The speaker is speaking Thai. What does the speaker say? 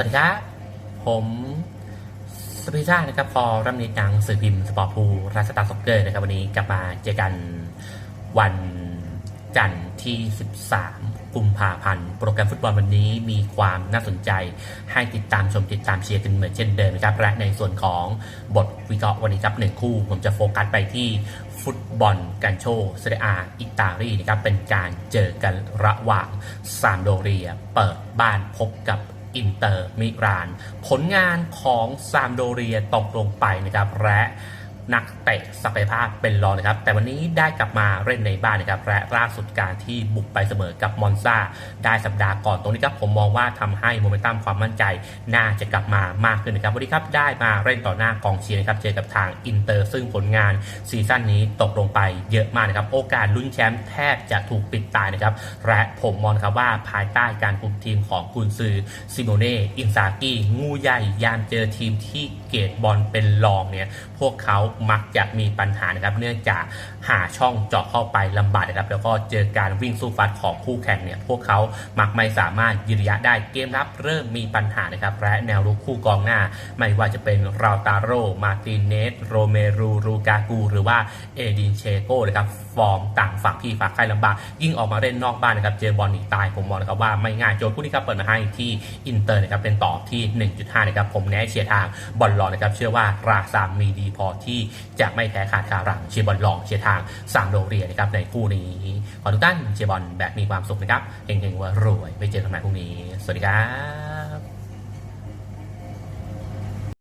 สวัสดีครับ ผมสปีชานะครับพอรัมนิดหนังสื่อพิมพ์สปอร์ตพูราสตาร์ซ็อกเกอร์นะครับ วันนี้กลับมาเจอกันวันจันทร์ที่ 13 กุมภาพันธ์ โปรแกรมฟุตบอลวันนี้มีความน่าสนใจ ให้ติดตามชมติดตามเชียร์กันเหมือนเช่นเดิมนะครับ และในส่วนของบทวิเคราะห์วันนี้ครับหนึ่งคู่ ผมจะโฟกัสไปที่ฟุตบอลกันโชเซเรียอาอิตาลีนะครับเป็นการเจอกันระหว่างซามโดเรีย เปิดบ้านพบกับ อินเตอร์มิราน ผลงานของซามโดเรียตกลงไปนะครับและ นักเตะศักยภาพเป็นรองนะครับ แต่วันนี้ได้กลับมาเล่นในบ้านนะครับและล่าสุดการที่บุกไปเสมอกับมอนซาได้สัปดาห์ก่อนตรงนี้ครับผมมองว่าทำให้โมเมนตัมความมั่นใจ น่าจะกลับมามากขึ้นนะครับวันนี้ครับได้มาเล่นต่อหน้ากองเชียร์นะครับเจอกับทางอินเตอร์ซึ่งผลงานซีซั่นนี้ตกลงไปเยอะมากนะครับโอกาสลุ้นแชมป์แทบจะถูกปิดตายนะครับและผมมองครับว่าภายใต้การคุมทีมของกุนซือซิโมเน่อินซากิงูใหญ่ยามเจอทีมที่เกตบอลเป็นรองเนี่ยพวกเขามักจะมีปัญหานะครับ เนื่องจากหาช่องเจาะเข้าไปลำบากนะครับ แล้วก็เจอการวิ่งสู้ฟัดของคู่แข่งเนี่ยพวกเขามักไม่สามารถยืนระยะได้เกมรับ เริ่มมีปัญหานะครับและแนวรุกคู่กองหน้า ไม่ว่าจะเป็นราตาโร มาร์ตินเนส โรเมรูรูกากู หรือว่าเอดินเชโกนะครับฟอร์มต่างฝักพี่ฝักใครลำบาก ยิ่งออกมาเล่นนอกบ้านนะครับเจอบอลหนีตายผมมองนะครับว่าไม่ง่ายโจทย์คู่นี้ครับเปิดมาให้ที่อินเตอร์นะครับเป็นต่อที่ 1.5 นะครับผมแนะเชียร์ทางบอลลอนะครับเชื่อว่าราซามมีดีพอที่จะไม่แพ้ขาดคารังเชียร์บอลลองเชียร์ทางสามโรงเรียนนะครับในคู่นี้ขอทุกท่านเชียร์บอลแบบมีความสุขนะครับเฮงๆว่ารวยไปเจอกันใหม่พรุ่งนี้ สวัสดีครับ